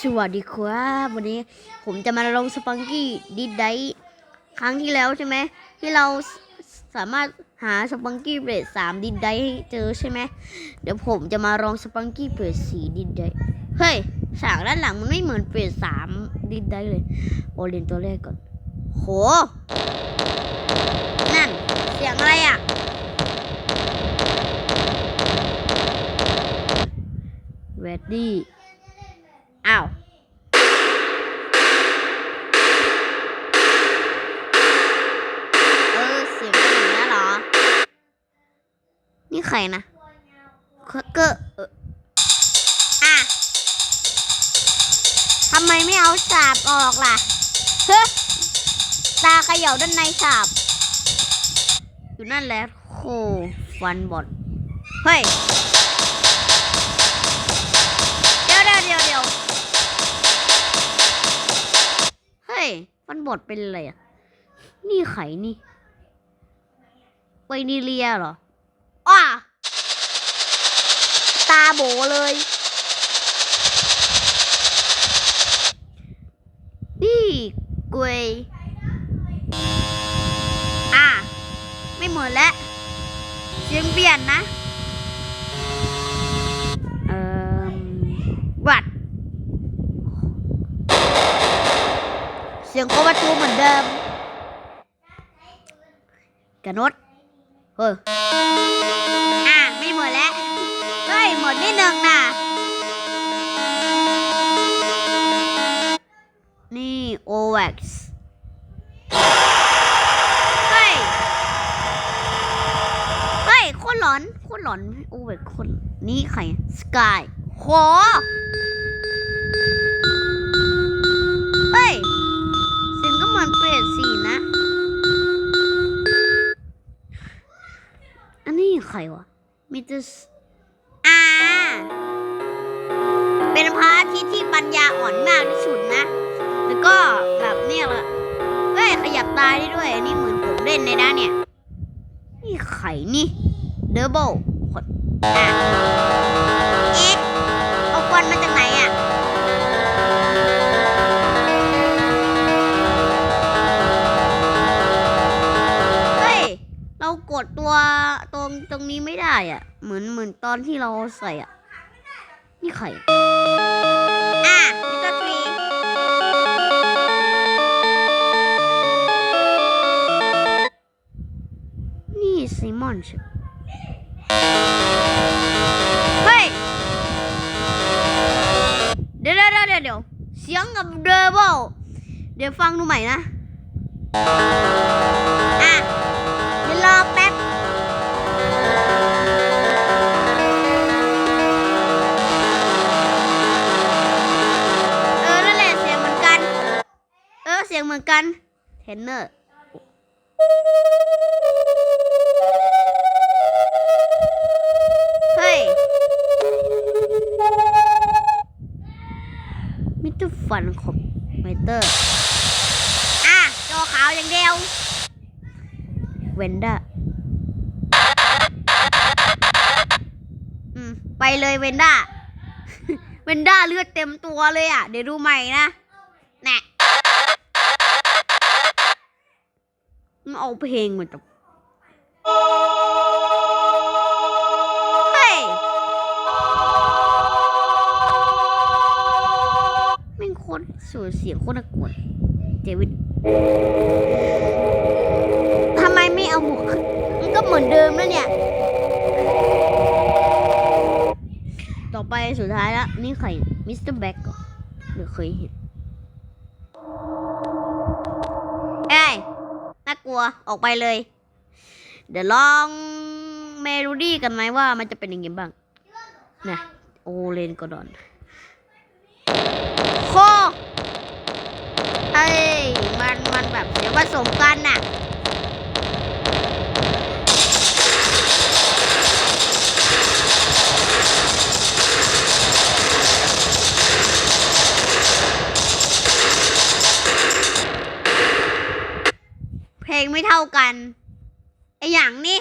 สวัสดีครับวันนี้ผมจะมาลงสปังกี้ดิดไดครั้งที่แล้วใช่ไหมที่เราสามารถหาสปังกี้เบรดสามดิดไดให้เจอใช่ไหมเดี๋ยวผมจะมาลองสปังกี้เบรดสี่ดิดไดเฮ้ยฉากด้านหลังมันไม่เหมือนเบรดสามดิดไดเลยโอเรียนตัวแรกก่อนโหนั่นเสียงอะไรอะเวดดี้ อ้าวเออเสียงเป็นอย่างนี้ยเหรอ นี่ใครนะเก็เกอร์เอออะทำไมไม่เอาสาบออกล่ะเฮ้ตาเขย่าด้านในสาบอยู่นั่นแหละโคฟันบอดเฮ้ย ฮ้ยฟันบดเป็นอะไรอะ นี่ไข่นี่ไวนิเลียเหรออ้าตาโบเลย นี่กวยอะไม่เหมือนแล้วเสียงเปลี่ยนนะ เอ่อวัด เสียงก็ประตูเหมือนเดิมกระนดเฮ้ยอะไม่เหมือนแล้วเฮ้ยเหมือนนิดนึงนะนี่โอเว็กซ์เฮ้ย เฮ้ยโคนหลอนโคนหลอนโอเว็กซ์คนนี่ใครสกายโห รวะมิสเตอร์อ่าเป็นพระอาทิตย์ที่ปัญญาอ่อนมากที่สุดนะ แล้วก็แบบเนี่ยละเฮ้ยขยับตายได้ด้วย อันนี้เหมือนผมเล่นในด้านเนี่ย นี่ไข่นี่ เดอร์โบคนอะเอ๊ะเอาควันมาจากไหน ไม่ได้อะเหมือนเหมือนตอนที่เราใส่อะ นี่ไข่อะมิสเตอร์ทรีนี่ซีมอนใช่เฮ้ย เดี๋ยวเดี๋ยวเดี๋ยวเดี๋ยวเสียงกับเดอร์เบลเดี๋ยวฟังดูใหม่นะอะ มือนกันเทนเนอร์เฮ้ยมิตอร์ฟันคอมเมเตอร์ อะจอขาวอย่างเดียวเวนด้าอืมไปเลยเวนด้า เวนด้าเลือดเต็มตัวเลยอะ เดี๋ยวดูใหม่นะแน่ มันเอาเพลงมาจากเฮ้ยแม่งโคตรสวยเสียงโคตรน่ากลัวเจวินทำไมไม่เอาหมวกขึ้นมันก็เหมือนเดิมแล้วเนี่ย ต่อไปสุดท้ายแล้วนี่ใครมิสเตอร์แบ็กเหรอหรือเคยเห็นเอ้ยน่ากลัว ออกไปเลย เดี๋ยวลองเมโลดี้กันไหมว่ามันจะเป็นยังไงบ้างนะโอเลนกอดอนโคเอ้ยมันมันแบบเสียวผสมกันน่ะ งไม่เท่ากัน ไออย่างนี้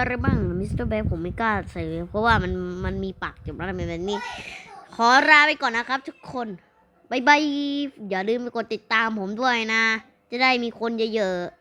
อะไรบ้างมิสเตอร์แบงผมไม่กล้าใส่เลยเพราะว่ามันมันมีปากเก็บแล้วมันแบบนี้ ขอลาไปก่อนนะครับ ทุกคนบายบายอย่าลืมกดติดตามผมด้วยนะ จะได้มีคนเยอะๆ